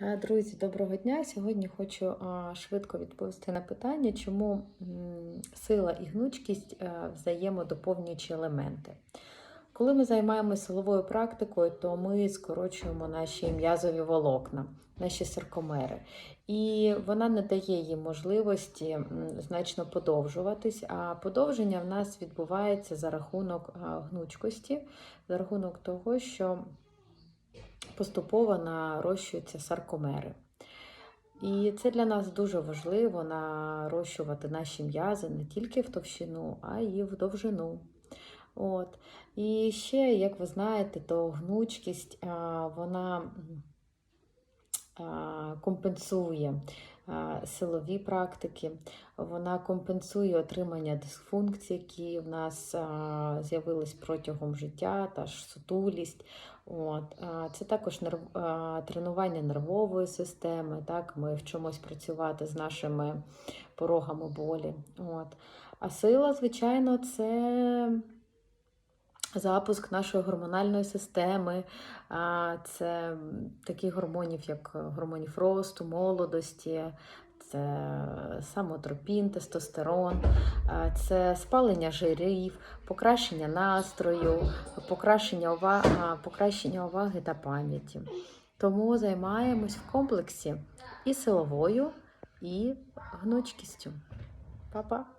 Е, Друзі, доброго дня! Сьогодні хочу швидко відповісти на питання, чому сила і гнучкість е, взаємодоповнюючі елементи. Коли ми займаємося силовою практикою, то ми скорочуємо наші м'язові волокна, наші саркомери. І вона не дає їм можливості значно подовжуватись. А подовження в нас відбувається за рахунок гнучкості, за рахунок того, що поступово нарощуються саркомери. І це для нас дуже важливо нарощувати наші м'язи не тільки в товщину, а й в довжину. От. І ще, як ви знаєте, то гнучкість вона компенсує силові практики, вона компенсує отримання дисфункцій, які в нас з'явились протягом життя, та ж сутулість. От. Це також тренування нервової системи. Так? Ми вчимось працювати з нашими порогами болі. От. А сила, звичайно, це запуск нашої гормональної системи. Це таких гормонів, як гормонів росту, молодості. Це самотропін, тестостерон, це спалення жирів, покращення настрою, покращення уваги, покращення уваги та пам'яті. Тому займаємось в комплексі і силовою, і гнучкістю. Па-па!